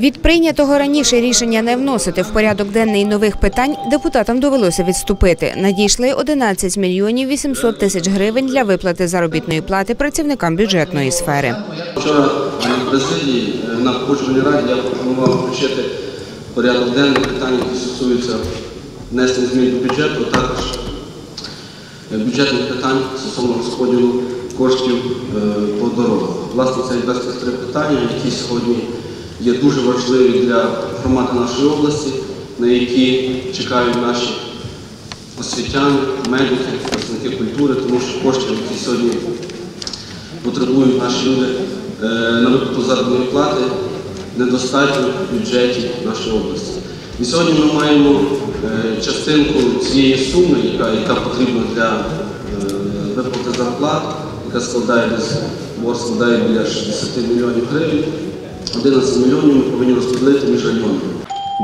Від прийнятого раніше рішення не вносити в порядок денний нових питань депутатам довелося відступити. Надійшли 11 мільйонів 800 тисяч гривень для виплати заробітної плати працівникам бюджетної сфери. Вчора в президії е, на погоджувальній раді я пропонував включити порядок денний питання, які стосуються внесення змін до бюджету, також е, бюджетних питань стосовно розподілу коштів е, по дорогах. Власне, це якраз три питання, які сьогодні є дуже важливі для громади нашої області, на які чекають наші освітяни, медики, працівники культури, тому що коштів, які сьогодні потребують наші люди е, на виплату заробітної плати, недостатньо в бюджеті нашої області. І сьогодні ми маємо е, частинку цієї суми, яка, яка потрібна для е, виплати зарплат, яка складає десь складає біля 60 мільйонів гривень. 11 мільйонів ми повинні розподілити між районами.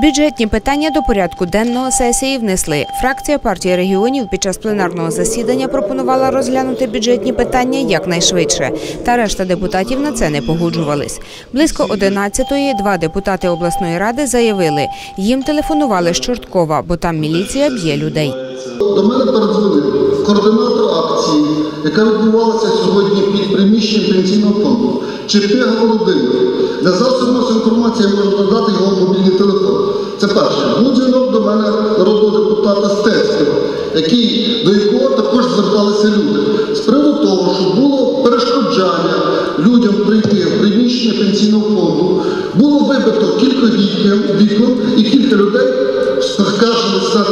Бюджетні питання до порядку денного сесії внесли. Фракція партії регіонів під час пленарного засідання пропонувала розглянути бюджетні питання якнайшвидше. Та решта депутатів на це не погоджувались. Близько 11-ї два депутати обласної ради заявили, їм телефонували з Чорткова, бо там міліція б'є людей. До мене передзвонив координатор акції, яка відбувалася сьогодні під приміщенням пенсійного фонду, Чепега Володимир. Засобів масової інформації я можу надати його мобільний телефон. Це перше. Був дзвінок до мене народного депутата Стецького, який, до якого також зверталися люди. З приводу того, що було перешкоджання людям прийти в приміщення пенсійного фонду, було вибито кілька вікон, і кілька людей скаржилися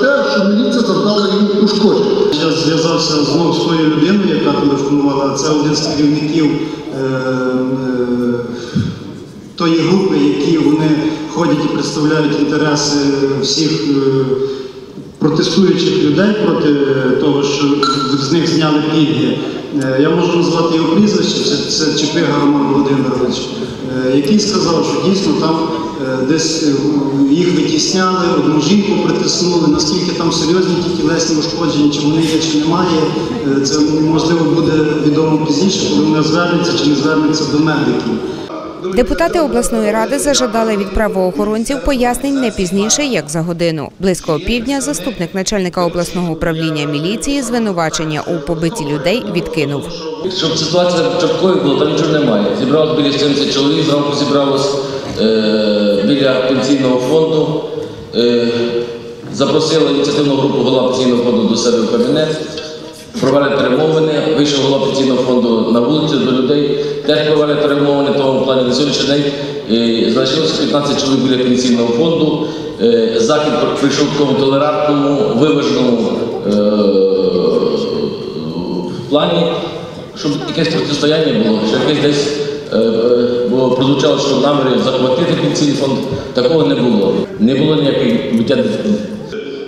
зв'язався знову з тою людиною, яка телефонувала. Це один з керівників е, е, тої групи, які вони ходять і представляють інтереси всіх е, протестуючих людей проти того, що з них зняли пільги. Я можу назвати його прізвище, це, Чепига Роман Володимирович, який сказав, що дійсно там десь е, їх витісняли, одну жінку притиснули, наскільки там серйозні ті тілесні ушкодження, чи вони є, чи немає. е, Це можливо буде відомо пізніше, коли вони звернуться чи не звернуться до медиків. Депутати обласної ради зажадали від правоохоронців пояснень не пізніше, як за годину. Близько опівдня заступник начальника обласного управління міліції звинувачення у побитті людей відкинув. Щоб ситуація початковою була, там нічого немає. Зібралось біля 70 чоловік, зранку зібралось е, біля пенсійного фонду. Е, запросила ініціативну групу голова пенсійного фонду до себе в кабінет. Провели перемовини, вийшов голова пенсійного фонду на вулицю до людей. Теж провели перемовини тому плані на сьогоднішній день. Е, залишилося 15 чоловік біля пенсійного фонду. Е, захід прийшов в такому толерантному, виваженому е, плані, щоб якесь протистояння було, щоб якесь десь е, е, прозвучало, що наміри захватити пенсійний фонд, такого не було. Не було ніякої буття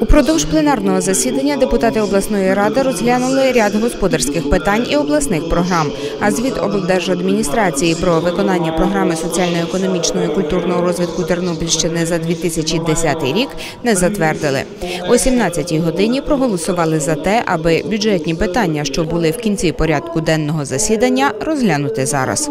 Упродовж пленарного засідання депутати обласної ради розглянули ряд господарських питань і обласних програм. А звіт облдержадміністрації про виконання програми соціально-економічного і культурного розвитку Тернопільщини за 2010 рік не затвердили. О 17-й годині проголосували за те, аби бюджетні питання, що були в кінці порядку денного засідання, розглянути зараз.